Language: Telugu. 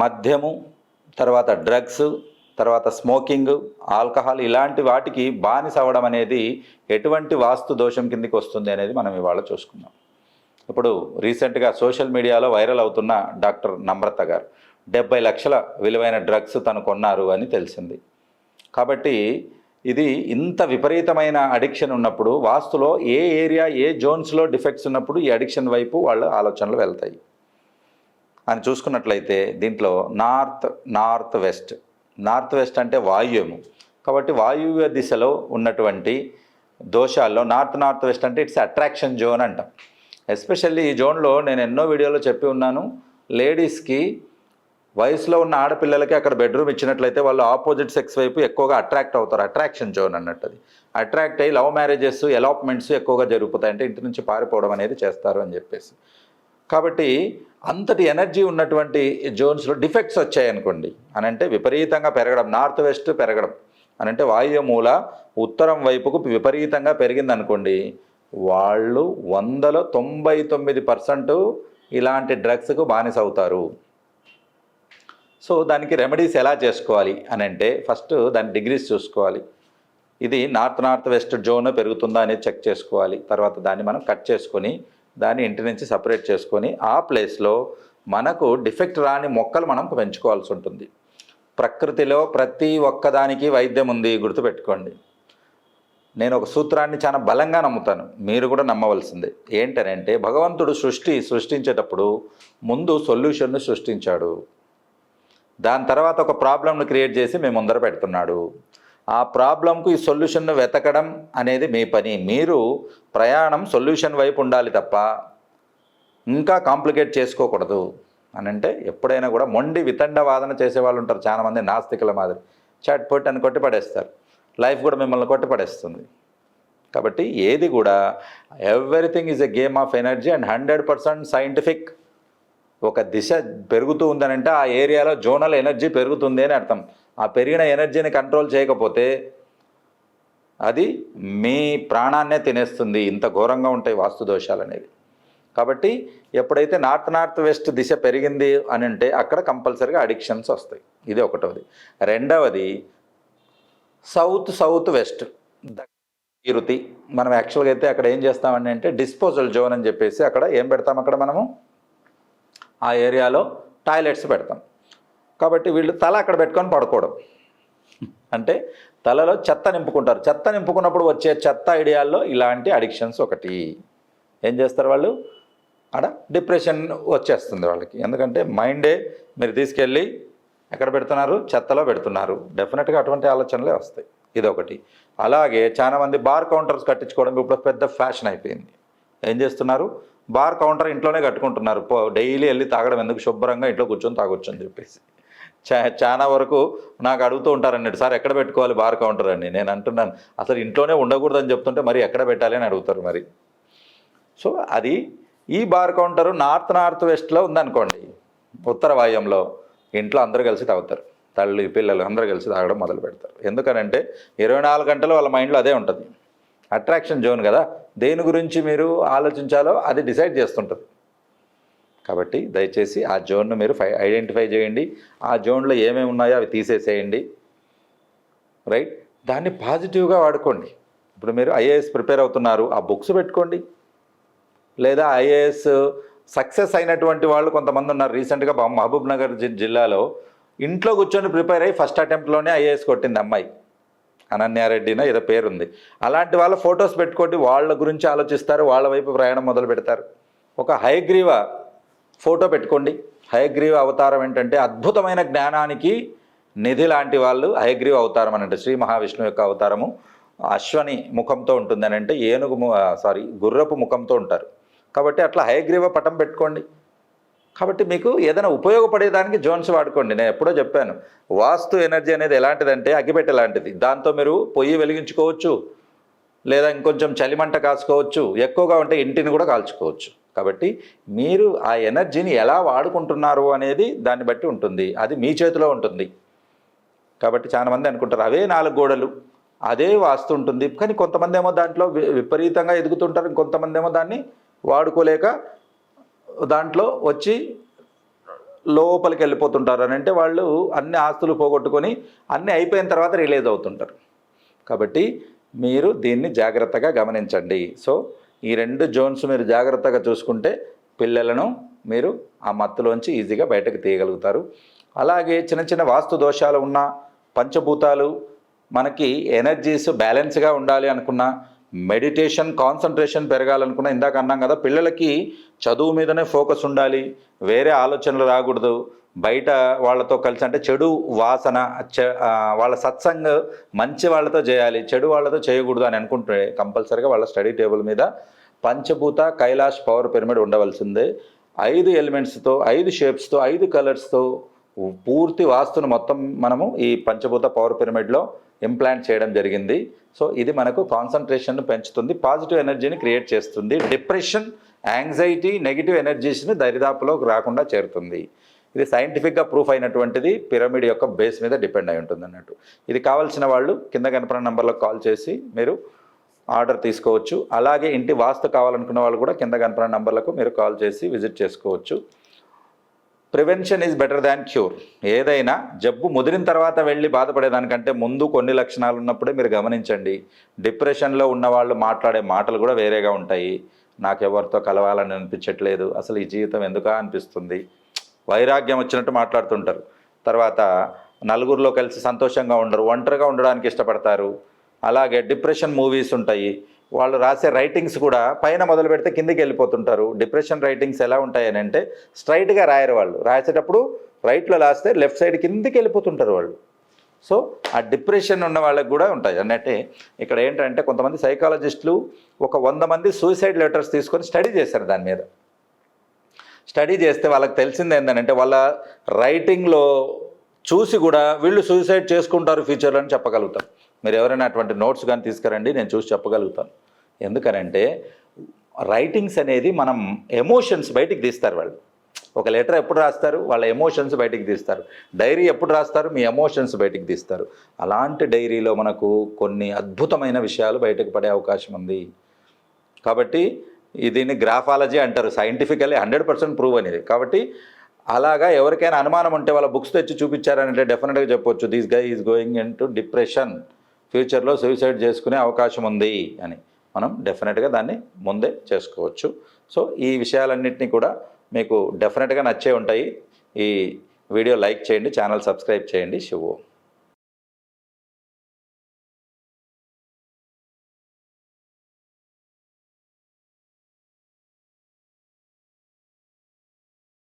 మద్యము తర్వాత డ్రగ్స్ తర్వాత స్మోకింగ్ ఆల్కహాల్ ఇలాంటి వాటికి బానిస అవ్వడం అనేది ఎటువంటి వాస్తు దోషం కిందికి వస్తుంది అనేది మనం ఇవాళ చూసుకుందాం. ఇప్పుడు రీసెంట్గా సోషల్ మీడియాలో వైరల్ అవుతున్న డాక్టర్ నమ్రత గారు డెబ్బై లక్షల విలువైన డ్రగ్స్ తను కొన్నారు అని తెలిసింది. కాబట్టి ఇది ఇంత విపరీతమైన అడిక్షన్ ఉన్నప్పుడు వాస్తులో ఏ ఏరియా ఏ జోన్స్లో డిఫెక్ట్స్ ఉన్నప్పుడు ఈ అడిక్షన్ వైపు వాళ్ళ ఆలోచనలు వెళ్తాయి. అని చూసుకున్నట్లయితే దీంట్లో north north west. North west అంటే వాయువ్యము కాబట్టి వాయువ్య దిశలో ఉన్నటువంటి దోషాల్లో నార్త్ నార్త్ వెస్ట్ అంటే ఇట్స్ అట్రాక్షన్ జోన్ అంటాం. ఎస్పెషల్లీ ఈ జోన్లో నేను ఎన్నో వీడియోలో చెప్పి ఉన్నాను. లేడీస్కి వయసులో ఉన్న ఆడపిల్లలకి అక్కడ బెడ్రూమ్ ఇచ్చినట్లయితే వాళ్ళు ఆపోజిట్ సెక్స్ వైపు ఎక్కువగా అట్రాక్ట్ అవుతారు. అట్రాక్షన్ జోన్ అన్నట్టు అది అట్రాక్ట్ అయ్యి లవ్ మ్యారేజెస్ ఎలాప్మెంట్స్ ఎక్కువగా జరుగుతాయి. అంటే ఇంటి నుంచి పారిపోవడం అనేది చేస్తారు అని చెప్పేసి. కాబట్టి అంతటి ఎనర్జీ ఉన్నటువంటి జోన్స్లో డిఫెక్ట్స్ వచ్చాయనుకోండి. అని అంటే విపరీతంగా పెరగడం నార్త్ వెస్ట్ పెరగడం. అని అంటే వాయువ్య మూల ఉత్తరం వైపుకు విపరీతంగా పెరిగిందనుకోండి వాళ్ళు వందలో తొంభై తొమ్మిది పర్సెంట్ ఇలాంటి డ్రగ్స్కు బానిస అవుతారు సో దానికి రెమెడీస్ ఎలా చేసుకోవాలి అని అంటే ఫస్ట్ దాని డిగ్రీస్ చూసుకోవాలి. ఇది నార్త్ నార్త్ వెస్ట్ జోన్ పెరుగుతుందా అనేది చెక్ చేసుకోవాలి. తర్వాత దాన్ని మనం కట్ చేసుకొని దాన్ని ఇంటి నుంచి సపరేట్ చేసుకొని ఆ ప్లేస్లో మనకు డిఫెక్ట్ రాని మొక్కలు మనం పెంచుకోవాల్సి ఉంటుంది. ప్రకృతిలో ప్రతి ఒక్కదానికి వైద్యం ఉంది గుర్తుపెట్టుకోండి. నేను ఒక సూత్రాన్ని చాలా బలంగా నమ్ముతాను. మీరు కూడా నమ్మవలసిందే. ఏంటనంటే భగవంతుడు సృష్టి సృష్టించేటప్పుడు ముందు సొల్యూషన్ను సృష్టించాడు. దాని తర్వాత ఒక ప్రాబ్లంను క్రియేట్ చేసి మేము ముందర పెడుతున్నాడు. ఆ ప్రాబ్లంకు ఈ సొల్యూషన్ను వెతకడం అనేది మీ పని. మీరు ప్రయాణం సొల్యూషన్ వైపు ఉండాలి తప్ప ఇంకా కాంప్లికేట్ చేసుకోకూడదు అని అంటే ఎప్పుడైనా కూడా మొండి వితండ వాదన చేసే వాళ్ళు ఉంటారు. చాలామంది నాస్తికుల మాదిరి. చాట్ పొట్టి అని కొట్టి పడేస్తారు. లైఫ్ కూడా మిమ్మల్ని కొట్టి పడేస్తుంది. కాబట్టి ఏది కూడా everything is a game of energy and hundred percent scientific ఒక దిశ పెరుగుతూ ఉందనంటే ఆ ఏరియాలో జోనల్ ఎనర్జీ పెరుగుతుంది అని అర్థం. ఆ పెరిగిన ఎనర్జీని కంట్రోల్ చేయకపోతే అది మీ ప్రాణాన్నే తినేస్తుంది. ఇంత ఘోరంగా ఉంటాయి వాస్తు దోషాలు అనేవి. కాబట్టి ఎప్పుడైతే నార్త్ నార్త్ వెస్ట్ దిశ పెరిగింది అని అంటే అక్కడ కంపల్సరీగా అడిక్షన్స్ వస్తాయి. ఇది ఒకటవది. రెండవది సౌత్ సౌత్ వెస్ట్ ఇరుతి మనం యాక్చువల్గా అయితే అక్కడ ఏం చేస్తామని అంటే డిస్పోజల్ జోన్ అని చెప్పేసి అక్కడ ఏం పెడతాం అక్కడ మనము? ఆ ఏరియాలో టాయిలెట్స్ పెడతాం. కాబట్టి వీళ్ళు తల అక్కడ పెట్టుకొని పడుకోవడం. అంటే తలలో చెత్త నింపుకుంటారు. చెత్త నింపుకున్నప్పుడు వచ్చే చెత్త ఐడియాల్లో ఇలాంటి అడిక్షన్స్ ఒకటి. ఏం చేస్తారు వాళ్ళు? ఆడ డిప్రెషన్ వచ్చేస్తుంది వాళ్ళకి. ఎందుకంటే మైండే మీరు తీసుకెళ్ళి ఎక్కడ పెడుతున్నారు? చెత్తలో పెడుతున్నారు. డెఫినెట్గా అటువంటి ఆలోచనలే వస్తాయి. ఇదొకటి. అలాగే చాలామంది బార్ కౌంటర్స్ కట్టించుకోవడం ఇప్పుడు పెద్ద ఫ్యాషన్ అయిపోయింది. ఏం చేస్తున్నారు? బార్ కౌంటర్ ఇంట్లోనే కట్టుకుంటున్నారు. పో డైలీ వెళ్ళి తాగడం ఎందుకు? శుభ్రంగా ఇంట్లో కూర్చొని తాగొచ్చు అని చెప్పేసి. చాలా వరకు నాకు అడుగుతూ ఉంటారన్నట్టు సార్ ఎక్కడ పెట్టుకోవాలి? బార్ కౌంటర్ అని నేను అంటున్నాను అసలు ఇంట్లోనే ఉండకూడదని చెప్తుంటే మరి ఎక్కడ పెట్టాలి అని అడుగుతారు మరి. సో అది ఈ బార్ కౌంటరు నార్త్ నార్త్ వెస్ట్లో ఉందనుకోండి ఉత్తర వాయుంలో ఇంట్లో అందరూ కలిసి తాగుతారు. తల్లి పిల్లలు అందరూ కలిసి తాగడం మొదలు పెడతారు. ఎందుకనంటే ఇరవై నాలుగు గంటలు వాళ్ళ మైండ్లో అదే ఉంటుంది. అట్రాక్షన్ జోన్ కదా దేని గురించి మీరు ఆలోచించాలో అది డిసైడ్ చేస్తుంటుంది. కాబట్టి దయచేసి ఆ జోన్ను మీరు ఫై ఐడెంటిఫై చేయండి. ఆ జోన్లో ఏమేమి ఉన్నాయో అవి తీసేసేయండి. రైట్? దాన్ని పాజిటివ్గా వాడుకోండి. ఇప్పుడు మీరు ఐఏఎస్ ప్రిపేర్ అవుతున్నారు ఆ బుక్స్ పెట్టుకోండి. లేదా ఐఏఎస్ సక్సెస్ అయినటువంటి వాళ్ళు కొంతమంది ఉన్నారు. రీసెంట్గా మహబూబ్ నగర్ జిల్లాలో ఇంట్లో కూర్చొని ప్రిపేర్ అయ్యి ఫస్ట్ అటెంప్ట్లోనే ఐఏఎస్ కొట్టింది అమ్మాయి. అనన్యారెడ్డిన ఏదో పేరుంది. అలాంటి వాళ్ళ ఫొటోస్ పెట్టుకోండి. వాళ్ళ గురించి ఆలోచిస్తారు. వాళ్ళ వైపు ప్రయాణం మొదలు పెడతారు ఒక హయగ్రీవ ఫోటో పెట్టుకోండి. హయగ్రీవ అవతారం ఏంటంటే అద్భుతమైన జ్ఞానానికి నిధి లాంటి వాళ్ళు హయగ్రీవ అవతారం అని అంటే శ్రీ మహావిష్ణువు యొక్క అవతారము అశ్వని ముఖంతో ఉంటుంది అని అంటే ఏనుగు సారీ గుర్రపు ముఖంతో ఉంటారు. కాబట్టి అట్లా హయగ్రీవ పటం పెట్టుకోండి. కాబట్టి మీకు ఏదైనా ఉపయోగపడేదానికి జోన్స్ వాడుకోండి. నేను ఎప్పుడో చెప్పాను వాస్తు ఎనర్జీ అనేది ఎలాంటిదంటే అగ్గిపెట్టె లాంటిది. దాంతో మీరు పొయ్యి వెలిగించుకోవచ్చు లేదా ఇంకొంచెం చలిమంట కాచుకోవచ్చు ఎక్కువగా ఉంటే ఇంటిని కూడా కాల్చుకోవచ్చు. కాబట్టి మీరు ఆ ఎనర్జీని ఎలా వాడుకుంటున్నారు అనేది దాన్ని బట్టి ఉంటుంది. అది మీ చేతిలో ఉంటుంది. కాబట్టి చాలామంది అనుకుంటారు అవే నాలుగు గోడలు అదే వాస్తు ఉంటుంది. కానీ కొంతమంది ఏమో దాంట్లో విపరీతంగా ఎదుగుతుంటారు. ఇంకొంతమంది ఏమో దాన్ని వాడుకోలేక దాంట్లో వచ్చి లోపలికి వెళ్ళిపోతుంటారు అని అంటే వాళ్ళు అన్ని ఆస్తులు పోగొట్టుకొని అన్నీ అయిపోయిన తర్వాత రిలీజ్ అవుతుంటారు. కాబట్టి మీరు దీన్ని జాగ్రత్తగా గమనించండి. సో ఈ రెండు జోన్స్ మీరు జాగ్రత్తగా చూసుకుంటే పిల్లలను మీరు ఆ మత్తులోంచి ఈజీగా బయటకు తీయగలుగుతారు. అలాగే చిన్న చిన్న వాస్తు దోషాలు ఉన్న పంచభూతాలు మనకి ఎనర్జీస్ బ్యాలెన్స్గా ఉండాలి అనుకున్న మెడిటేషన్ కాన్సన్ట్రేషన్ పెరగాలనుకున్న ఇందాక అన్నాం కదా పిల్లలకి చదువు మీదనే ఫోకస్ ఉండాలి వేరే ఆలోచనలు రాకూడదు బయట వాళ్ళతో కలిసి అంటే చెడు వాసన చె- వాళ్ళ సత్సంగ్ మంచి వాళ్ళతో చేయాలి చెడు వాళ్ళతో చేయకూడదు అని అనుకుంటే కంపల్సరీగా వాళ్ళ స్టడీ టేబుల్ మీద పంచభూత కైలాష్ పవర్ పిరమిడ్ ఉండవలసిందే. ఐదు ఎలిమెంట్స్తో ఐదు షేప్స్తో ఐదు కలర్స్తో పూర్తి వాస్తును మొత్తం మనము ఈ పంచభూత పవర్ పిరమిడ్లో ఇంప్లాంట్ చేయడం జరిగింది. సో ఇది మనకు కాన్సన్ట్రేషన్ను పెంచుతుంది పాజిటివ్ ఎనర్జీని క్రియేట్ చేస్తుంది డిప్రెషన్ యాంగ్జైటీ నెగిటివ్ ఎనర్జీస్ని దరిదాపులోకి రాకుండా చేరుతుంది. ఇది సైంటిఫిక్గా ప్రూఫ్ అయినటువంటిది పిరమిడ్ యొక్క బేస్ మీద డిపెండ్ అయి ఉంటుంది అన్నట్టు. ఇది కావాల్సిన వాళ్ళు కింద కనపడిన నెంబర్లకు కాల్ చేసి మీరు ఆర్డర్ తీసుకోవచ్చు. అలాగే ఇంటి వాస్తు కావాలనుకున్న వాళ్ళు కూడా కింద కనపడిన నెంబర్లకు మీరు కాల్ చేసి విజిట్ చేసుకోవచ్చు. Prevention is better than cure ఏదైనా జబ్బు ముదిరిన తర్వాత వెళ్ళి బాధపడేదానికంటే ముందు కొన్ని లక్షణాలు ఉన్నప్పుడే మీరు గమనించండి. డిప్రెషన్లో ఉన్న వాళ్ళు మాట్లాడే మాటలు కూడా వేరేగా ఉంటాయి. నాకు ఎవరితో కలవాలని అనిపించట్లేదు. అసలు ఈ జీవితం ఎందుకా అనిపిస్తుంది? వైరాగ్యం వచ్చినట్టు మాట్లాడుతుంటారు. తర్వాత నలుగురిలో కలిసి సంతోషంగా ఉండరు ఒంటరిగా ఉండడానికి ఇష్టపడతారు. అలాగే డిప్రెషన్ మూవీస్ ఉంటాయి. వాళ్ళు రాసే రైటింగ్స్ కూడా పైన మొదలు పెడితే కిందికి వెళ్ళిపోతుంటారు. డిప్రెషన్ రైటింగ్స్ ఎలా ఉంటాయని అంటే స్ట్రైట్గా రాయరు వాళ్ళు. రాసేటప్పుడు రైట్లో రాస్తే లెఫ్ట్ సైడ్ కిందికి వెళ్ళిపోతుంటారు వాళ్ళు. సో ఆ డిప్రెషన్ ఉన్న వాళ్ళకి కూడా ఉంటాయి. అన్నట్టే ఇక్కడ ఏంటంటే కొంతమంది సైకాలజిస్టులు ఒక వంద మంది సూసైడ్ లెటర్స్ తీసుకొని స్టడీ చేశారు దాని మీద. స్టడీ చేస్తే వాళ్ళకి తెలిసింది ఏంటంటే వాళ్ళ రైటింగ్లో చూసి కూడా వీళ్ళు సూసైడ్ చేసుకుంటారు ఫ్యూచర్లో అని చెప్పగలుగుతారు మీరు ఎవరైనా అటువంటి నోట్స్ కానీ తీసుకురండి నేను చూసి చెప్పగలుగుతాను. ఎందుకనంటే రైటింగ్స్ అనేది మనం ఎమోషన్స్ బయటికి తీస్తారు వాళ్ళు. ఒక లెటర్ ఎప్పుడు రాస్తారు? వాళ్ళ ఎమోషన్స్ బయటికి తీస్తారు. డైరీ ఎప్పుడు రాస్తారు? మీ ఎమోషన్స్ బయటికి తీస్తారు. అలాంటి డైరీలో మనకు కొన్ని అద్భుతమైన విషయాలు బయటకు పడే అవకాశం ఉంది. కాబట్టి దీన్ని గ్రాఫాలజీ అంటారు. సైంటిఫికల్లీ హండ్రెడ్ పర్సెంట్ ప్రూవ్ అనేది. కాబట్టి అలాగా ఎవరికైనా అనుమానం ఉంటే వాళ్ళ బుక్స్ తెచ్చి చూపించారంటే డెఫినెట్గా చెప్పొచ్చు. These guy is going into depression ఫ్యూచర్లో సూసైడ్ చేసుకునే అవకాశం ఉంది అని. మనం డెఫినెట్గా దాన్ని ముందే చేసుకోవచ్చు. సో ఈ విషయాలన్నింటినీ కూడా మీకు డెఫినెట్గా నచ్చే ఉంటాయి. ఈ వీడియో లైక్ చేయండి. ఛానల్ సబ్స్క్రైబ్ చేయండి. శివో